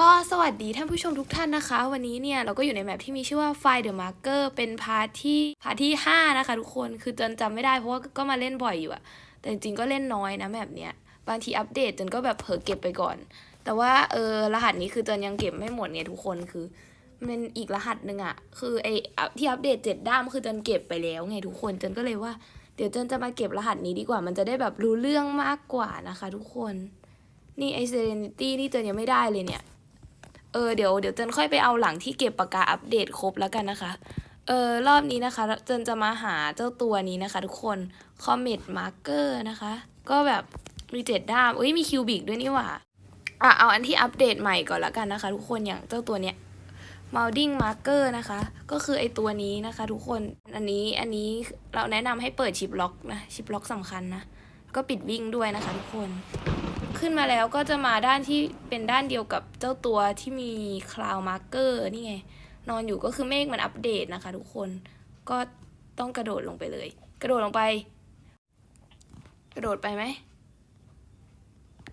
ก็สวัสดีท่านผู้ชมทุกท่านนะคะ วันนี้เนี่ยเราก็อยู่ในแมปที่มีชื่อว่า Find the Marker เป็นพาร์ทที่พาร์ทที่ 5 นะคะทุกคนคือจนจำไม่ได้เพราะว่าก็มาเล่นบ่อยอยู่อะแต่จริงๆก็เล่นน้อยนะแมปเนี้ยบางทีอัปเดตจนก็แบบเผลอเก็บไปก่อน แต่ว่าเออรหัสนี้คือจนยังเก็บไม่หมดเนี่ยทุกคนคือมันอีกรหัสหนึ่งอะคือไอที่อัปเดตเจ็ดด้ามคือจนเก็บไปแล้วไงทุกคนจนก็เลยว่าเดี๋ยวจนจะมาเก็บรหัสนี้ดีกว่า มันจะได้แบบรู้เรื่องมากกว่านะคะ ทุกคน นี่ไอเซเรนิตี้นี่จนยังไม่ได้เลยเนี่ย เออเดี๋ยวเดี๋ยวเจนค่อยไปเอาหลังที่เก็บปากกาอัปเดตครบแล้วกันนะคะ เออรอบนี้นะคะ เจนจะมาหาเจ้าตัวนี้นะคะ ทุกคน Comet Marker นะคะ ก็แบบมีเจ็ดด้ามเอ้ยมีคิวบิกด้วยนี่หว่าอะเอาอันที่อัปเดตใหม่ก่อนละกันนะคะ ทุกคนอย่างเจ้าตัวเนี้ย Molding Marker นะคะ ก็คือไอตัวนี้นะคะ ทุกคน อันนี้อันนี้เราแนะนำให้เปิดชิปล็อกนะ ชิปล็อกสำคัญนะ ก็ปิดวิ่งด้วยนะคะทุกคน ขึ้นมาแล้วก็จะมาด้านที่เป็นด้านเดียวกับเจ้าตัวที่มีคลาวมาร์เกอร์นี่ไง นอนอยู่ก็คือเมฆมันอัปเดตนะคะทุกคนก็ต้องกระโดดลงไปเลย กระโดดลงไป กระโดดไปไหม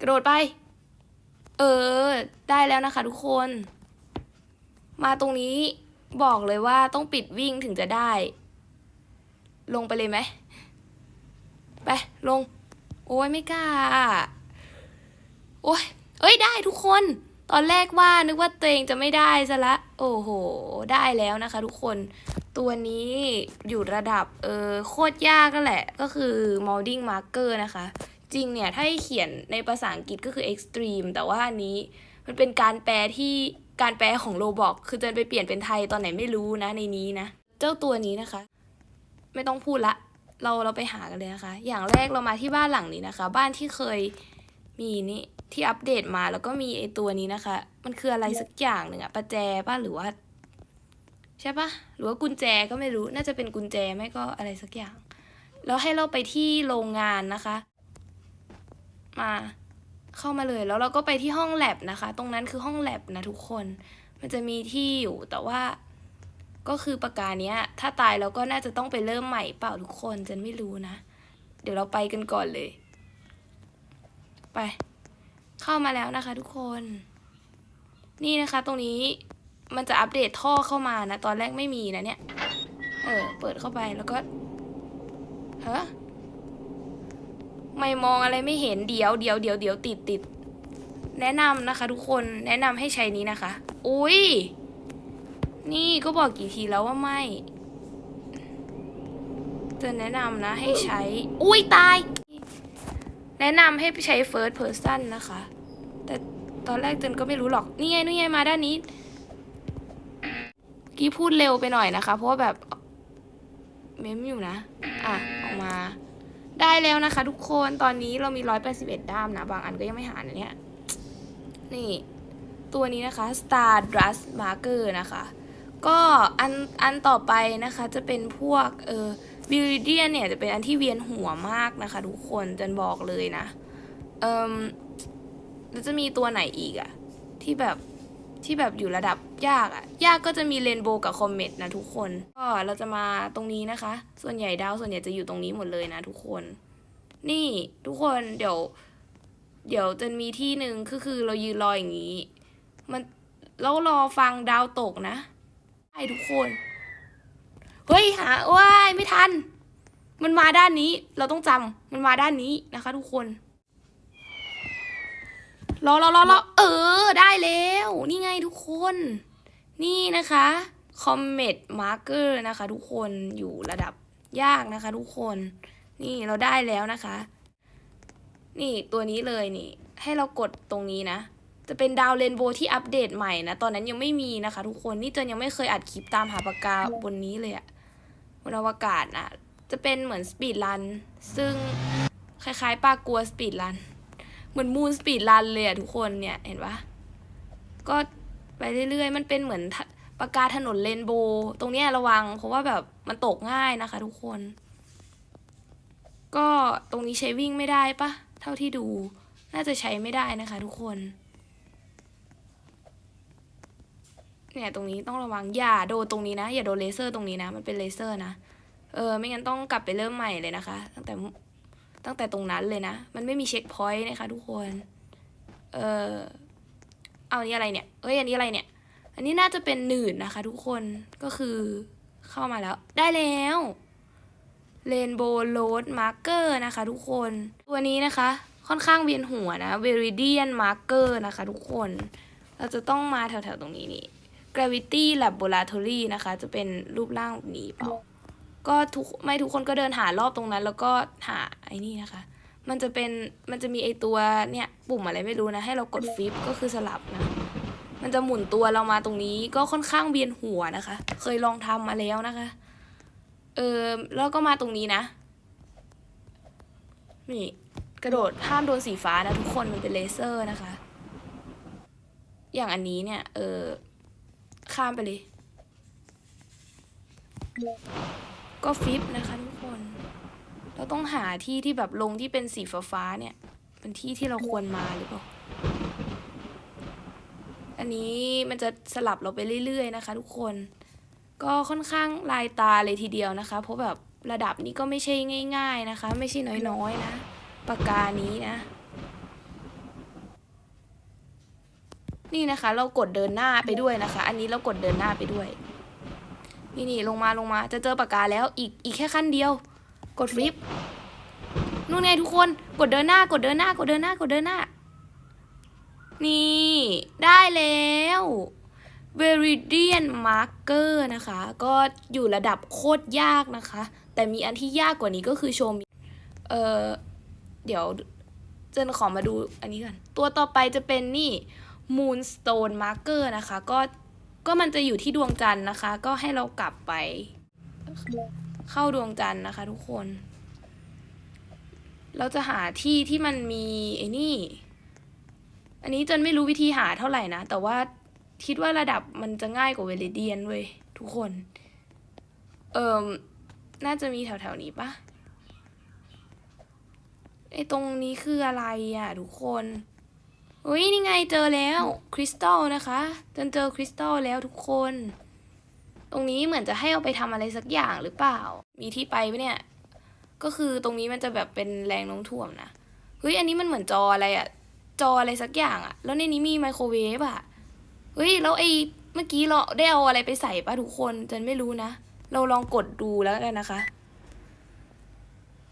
กระโดดไป เออ ได้แล้วนะคะทุกคน มาตรงนี้บอกเลยว่าต้องปิดวิ่งถึงจะได้ ลงไปเลยไหม ไป ลง โอ้ยไม่กล้า โอ้ยเอ้ยได้ทุกคน ตอนแรกว่านึกว่าตัวเองจะไม่ได้ซะละ โอ้โห ได้แล้วนะคะ ทุกคน ตัวนี้อยู่ระดับเออโคตรยากก็แหละ ก็คือ molding marker นะคะ จริงเนี่ย ถ้าให้เขียนในภาษาอังกฤษก็คือ extreme แต่ว่าอันนี้มันเป็นการแปลที่การแปลของโลบอกคือจะไปเปลี่ยนเป็นไทยตอนไหนไม่รู้นะในนี้นะ เจ้าตัวนี้นะคะ ไม่ต้องพูดละ เราเราไปหากันเลยนะคะ อย่างแรกเรามาที่บ้านหลังนี้นะคะ บ้านที่เคย มีนี่ที่อัปเดตมาแล้วก็มีไอตัวนี้นะคะ มันคืออะไรสักอย่างหนึ่งอะประแจป่ะหรือว่า ใช่ปะหรือว่ากุญแจก็ไม่รู้ น่าจะเป็นกุญแจไม่ก็อะไรสักอย่าง แล้วให้เราไปที่โรงงานนะคะ มาเข้ามาเลยแล้วเราก็ไปที่ห้องแลบนะคะ ตรงนั้นคือห้องแลบนะทุกคน มันจะมีที่อยู่แต่ว่า ก็คือปากกาเนี้ย ถ้าตายเราก็น่าจะต้องไปเริ่มใหม่เปล่าทุกคนฉันไม่รู้นะ เดี๋ยวเราไปกันก่อนเลย ไป เข้ามาแล้วนะคะ ทุกคน นี่นะคะ ตรงนี้มันจะอัปเดตท่อเข้ามานะ ตอนแรกไม่มีนะเนี่ย เออ เปิดเข้าไปแล้วก็เฮ้ไม่มองอะไรไม่เห็นเดี๋ยวเดี๋ยวเดี๋ยวเดี๋ยวติดติดแนะนำนะคะ ทุกคนแนะนำให้ใช้นี้นะคะ อุ้ยนี่ก็บอกกี่ทีแล้วว่าไม่จะแนะนำนะให้ใช้ อุ้ยตาย แนะนำให้ใช้ first person นะคะ แต่ตอนแรกเจนก็ไม่รู้หรอก นี่ไงนี่ไงมาด้านนี้ กี้พูดเร็วไปหน่อยนะคะ เพราะว่าแบบ เมมอยู่นะ อะ ออกมา ได้แล้วนะคะ ทุกคน ตอนนี้เรามีร้อยแปดสิบเอ็ดด้ามนะ บางอันก็ยังไม่หานะเนี่ย นี่ ตัวนี้นะคะ Star Dust Marker นะคะ ก็อันอันต่อไปนะคะจะเป็นพวก เออ บิลิเดียนเนี่ยจะเป็นอันที่เวียนหัวมากนะคะ ทุกคนจันบอกเลยนะ เอ่มแล้วจะมีตัวไหนอีกอะที่แบบที่แบบอยู่ระดับยากอะยากก็จะมีเรนโบว์กับคอมเมตนะทุกคน ก็เราจะมาตรงนี้นะคะ ส่วนใหญ่ดาวส่วนใหญ่จะอยู่ตรงนี้หมดเลยนะทุกคน นี่ทุกคนเดี๋ยว เดี๋ยวจะมีที่หนึ่งก็คือเรายืนรออย่างนี้ มันแล้วรอฟังดาวตกนะใช่ทุกคน เฮ้ยหาว้ายไม่ทัน มันมาด้านนี้ เราต้องจำมันมาด้านนี้นะคะ ทุกคนรอรอรอรอเออ ได้แล้ว นี่ไงทุกคน นี่นะคะ Comet Marker นะคะ ทุกคนอยู่ระดับยากนะคะ ทุกคน นี่เราได้แล้วนะคะ นี่ตัวนี้เลยนี่ ให้เรากดตรงนี้นะ จะเป็นดาวเรนโบว์ที่อัปเดตใหม่นะ ตอนนั้นยังไม่มีนะคะ ทุกคนนี่เจนยังไม่เคยอัดคลิปตามหาปากกาบนนี้เลยอะ บนอวกาศนะจะเป็นเหมือนสปีดรัน ซึ่งคล้ายๆปลากลัวสปีดรัน เหมือนมูนสปีดรันเลยอะทุกคนเนี่ย เห็นปะก็ไปเรื่อยๆ มันเป็นเหมือนทะปากกาถนนเรนโบว์ตรงเนี้ยระวัง เพราะว่าแบบมันตกง่ายนะคะ ทุกคน ก็ตรงนี้ใช้วิ่งไม่ได้ปะเท่าที่ดู น่าจะใช้ไม่ได้นะคะ ทุกคน เนี่ยตรงนี้ต้องระวังอย่าโดนตรงนี้นะ อย่าโดนเลเซอร์ตรงนี้นะ มันเป็นเลเซอร์นะ เออ ไม่งั้นต้องกลับไปเริ่มใหม่เลยนะคะ ตั้งแต่ตั้งแต่ตรงนั้นเลยนะ มันไม่มีเช็คพอยต์นะคะทุกคน เออเอาอันนี้อะไรเนี่ย เอ้ย อันนี้อะไรเนี่ย อันนี้น่าจะเป็นหนืดนะคะ ทุกคน ก็คือเข้ามาแล้ว ได้แล้วเรนโบว์โรดมาร์เกอร์นะคะ ทุกคน ตัวนี้นะคะ ค่อนข้างเวียนหัวนะ Viridian Marker นะคะ ทุกคน เราจะต้องมาแถวๆตรงนี้นี่ Gravity Laboratory นะคะ จะเป็นรูปร่างแบบนี้เปล่าก็ทุกไม่ทุกคนก็เดินหารอบตรงนั้น แล้วก็หาไอ้นี่นะคะ มันจะเป็นมันจะมีไอตัวเนี่ยปุ่มอะไรไม่รู้นะ ให้เรากดฟลิปก็คือสลับนะ มันจะหมุนตัวเรามาตรงนี้ก็ค่อนข้างเวียนหัวนะคะ เคยลองทำมาแล้วนะคะ เออแล้วก็มาตรงนี้นะ นี่กระโดดห้ามโดนสีฟ้านะทุกคนมันเป็นเลเซอร์นะคะ อย่างอันนี้เนี่ย เออ ข้ามไปเลย ก็ฟิปนะคะทุกคน เราต้องหาที่ที่แบบลงที่เป็นสีฟ้าๆเนี่ย เป็นที่ที่เราควรมาหรือเปล่า อันนี้มันจะสลับเราไปเรื่อยๆนะคะทุกคน ก็ค่อนข้างลายตาเลยทีเดียวนะคะ เพราะแบบระดับนี้ก็ไม่ใช่ง่าย ๆนะคะ ไม่ใช่น้อยๆนะ ปากกานี้นะ นี่นะคะ เรากดเดินหน้าไปด้วยนะคะ อันนี้เรากดเดินหน้าไปด้วย นี่นี่ลงมาลงมาจะเจอปากกาแล้วอีกอีกแค่ขั้นเดียว กดฟลิปนู่นไงทุกคนกดเดินหน้ากดเดินหน้ากดเดินหน้ากดเดินหน้า นี่ ได้แล้ว Viridian Marker นะคะ ก็อยู่ระดับโคตรยากนะคะ แต่มีอันที่ยากกว่านี้ก็คือโชมิเออเดี๋ยวเจนขอมาดูอันนี้ก่อน ตัวต่อไปจะเป็นนี่ Moonstone Marker นะคะ ก็ก็มันจะอยู่ที่ดวงจันทร์นะคะ ก็ให้เรากลับไป เข้าดวงจันทร์นะคะ ทุกคน เราจะหาที่ที่มันมีไอ้นี่ อันนี้จนไม่รู้วิธีหาเท่าไหร่นะ แต่ว่าคิดว่าระดับมันจะง่ายกว่าเวลิเดียนเว้ยทุกคน เอิมน่าจะมีแถวๆนี้ปะไอตรงนี้คืออะไรอะ ทุกคน อุ้ยนี่ไงเจอแล้วคริสตัลนะคะจนเจอคริสตัลแล้วทุกคน ตรงนี้เหมือนจะให้เอาไปทำอะไรสักอย่างหรือเปล่า มีที่ไปปะเนี่ย ก็คือตรงนี้มันจะแบบเป็นแรงโน้มถ่วงนะเฮ้ยอันนี้มันเหมือนจออะไรอะจออะไรสักอย่างอะแล้วในนี้มีไมโครเวฟอะเฮ้ยแล้วไอ้เมื่อกี้เราได้เอาอะไรไปใส่ปะทุกคนจันไม่รู้นะ เราลองกดดูแล้วกันนะคะ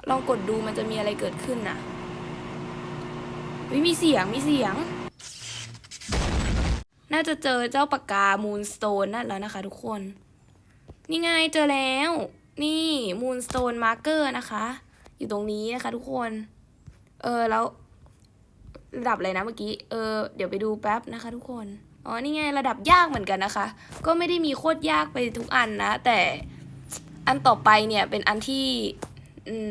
ลองกดดูมันจะมีอะไรเกิดขึ้นนะ เฮ้ยมีเสียงมีเสียง น่าจะเจอเจ้าปากกามูนสโตนนั่นแล้วนะคะ ทุกคน นี่ไงเจอแล้ว นี่มูนสโตนมาร์เกอร์นะคะ อยู่ตรงนี้นะคะ ทุกคน เออแล้ว ระดับอะไรนะเมื่อกี้ เออเดี๋ยวไปดูแป๊บนะคะ ทุกคน อ๋อนี่ไงระดับยากเหมือนกันนะคะ ก็ไม่ได้มีโคตรยากไปทุกอันนะ แต่อันต่อไปเนี่ยเป็นอันที่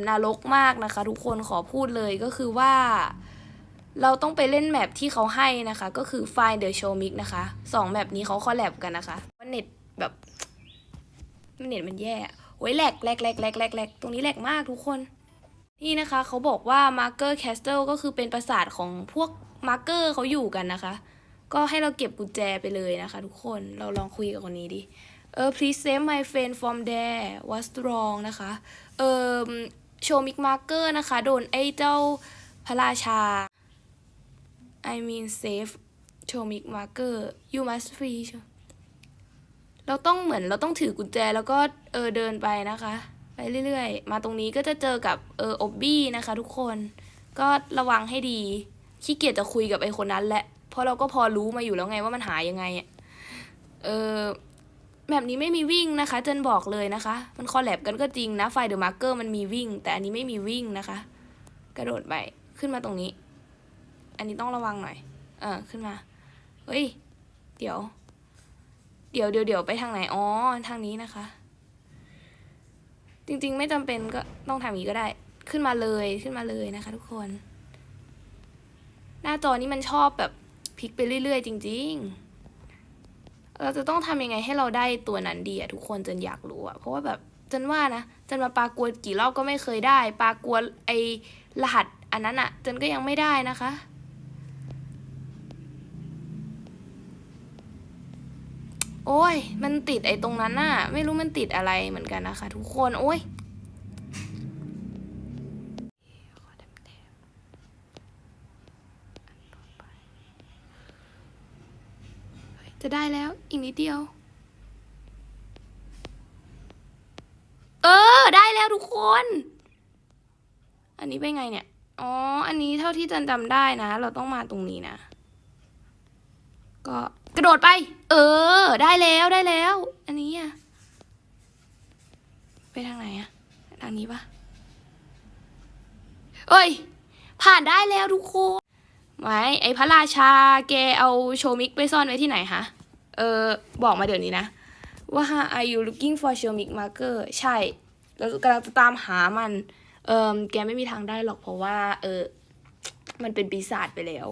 นรกมากนะคะ ทุกคนขอพูดเลยก็คือว่า เราต้องไปเล่นแมปที่เขาให้นะคะ ก็คือ Find the Show Mix นะคะสองแมปนี้เขาคอลแลบกันนะคะว่าเน็ตแบบเน็ตมันแย่โอ้ยแหลกแหลกแหลกแหลกแหลกแหลกตรงนี้แหลกมากทุกคน นี่นะคะเขาบอกว่า Marker Castle ก็คือเป็นปราสาทของพวก Marker เขาอยู่กันนะคะ ก็ให้เราเก็บกุญแจไปเลยนะคะ ทุกคนเราลองคุยกับคนนี้ดิเออ please save my friend from there what's wrong นะคะเออโชมิกมาร์เกอร์นะคะ โดนไอ้เจ้าพระราชา I mean save โชมิกมาร์เกอร์ you must free เราต้องเหมือนเราต้องถือกุญแจแล้วก็เออเดินไปนะคะ ไปเรื่อยๆ มาตรงนี้ก็จะเจอกับเอออบบี้นะคะทุกคน ก็ระวังให้ดี ขี้เกียจจะคุยกับไอคนนั้นแหละ เพราะเราก็พอรู้มาอยู่แล้วไงว่ามันหายังไงอะเออแบบนี้ไม่มีวิ่งนะคะ เจนบอกเลยนะคะ มันคอลแลบกันก็จริงนะไฟเดอะมาร์เกอร์มันมีวิ่ง แต่อันนี้ไม่มีวิ่งนะคะ กระโดดไปขึ้นมาตรงนี้ อันนี้ต้องระวังหน่อย เออขึ้นมา เฮ้ย เดี๋ยว เดี๋ยวเดี๋ยวเดี๋ยวไปทางไหน อ๋อ ทางนี้นะคะ จริงๆ ไม่จำเป็นก็ต้องทำอย่างนี้ก็ได้ ขึ้นมาเลย ขึ้นมาเลยนะคะ ทุกคน หน้าจอนี้มันชอบแบบพลิกไปเรื่อยๆ จริง ๆ เราจะต้องทำยังไงให้เราได้ตัวนั้นดีอะทุกคนจนอยากรู้อะเพราะว่าแบบจนว่านะจนมาปากวดกี่รอบก็ไม่เคยได้ปากวดไอรหัสอันนั้นอะจนก็ยังไม่ได้นะคะ โอ้ย มันติดไอ้ตรงนั้นน่ะ ไม่รู้มันติดอะไรเหมือนกันนะคะ ทุกคน โอ้ยจะได้แล้วอีกนิดเดียว เออ ได้แล้วทุกคน อันนี้เป็นไงเนี่ย อ๋อ อันนี้เท่าที่จันจำได้นะ เราต้องมาตรงนี้นะ ก็ กระโดดไป เออ ได้แล้วได้แล้ว อันนี้อะไปทางไหนอะทางนี้ปะเอ้ย ผ่านได้แล้วทุกคนไม่ไอพระราชาแกเอาโชมิกไปซ่อนไว้ที่ไหนฮะ เออ บอกมาเดี๋ยวนี้นะ ว่า are you looking for Shomic marker ใช่แล้วกำลังจะตามหามัน เออแกไม่มีทางได้หรอกเพราะว่า เออ มันเป็นปีศาจไปแล้ว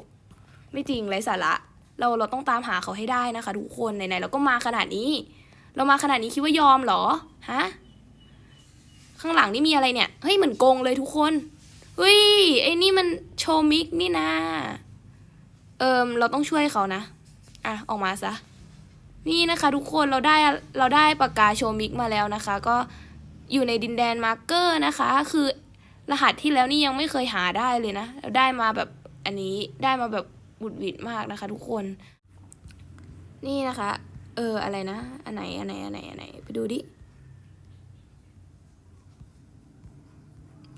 ไม่จริงไรสาระ เราเราต้องตามหาเขาให้ได้นะคะ ทุกคนไหนๆเราก็มาขนาดนี้ เรามาขนาดนี้คิดว่ายอมเหรอฮะข้างหลังนี่มีอะไรเนี่ยเฮ้ยเหมือนโกงเลยทุกคนเฮ้ยไอ้นี่มันโชมิกนี่นะเอิมเราต้องช่วยเขานะอะออกมาซะนี่นะคะทุกคนเราได้เราได้ปากกาโชมิกมาแล้วนะคะ ก็อยู่ในดินแดนมาร์เกอร์นะคะ คือรหัสที่แล้วนี่ยังไม่เคยหาได้เลยนะเราได้มาแบบอันนี้ได้มาแบบ บุดหวิดมากนะคะ ทุกคน นี่นะคะ เอออะไรนะ อันไหนอันไหนอันไหนอันไหนไปดูดิ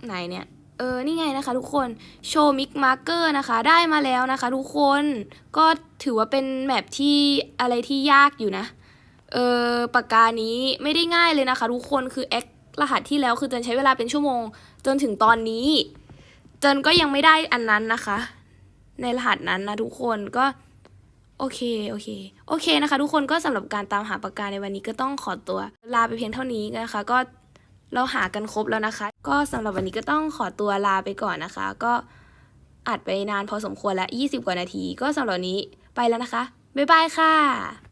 ไหนเนี่ย เออ นี่ไงนะคะทุกคน โชว์มิกมาร์เกอร์นะคะ ได้มาแล้วนะคะทุกคน ก็ถือว่าเป็นแมปที่อะไรที่ยากอยู่นะ เออ ปากกานี้ไม่ได้ง่ายเลยนะคะทุกคน คือแอครหัสที่แล้วคือจนใช้เวลาเป็นชั่วโมง จนถึงตอนนี้ จนก็ยังไม่ได้อันนั้นนะคะ ในรหัสนั้นนะทุกคนก็โอเค โอเค โอเคนะคะ ทุกคนก็สำหรับการตามหาปากกาในวันนี้ก็ต้องขอตัวลาไปเพียงเท่านี้นะคะ ก็เราหากันครบแล้วนะคะ ก็สำหรับวันนี้ก็ต้องขอตัวลาไปก่อนนะคะ ก็อัดไปนานพอสมควรแล้ว 20 กว่านาที ก็สำหรับนี้ไปแล้วนะคะ บ๊ายบายค่ะ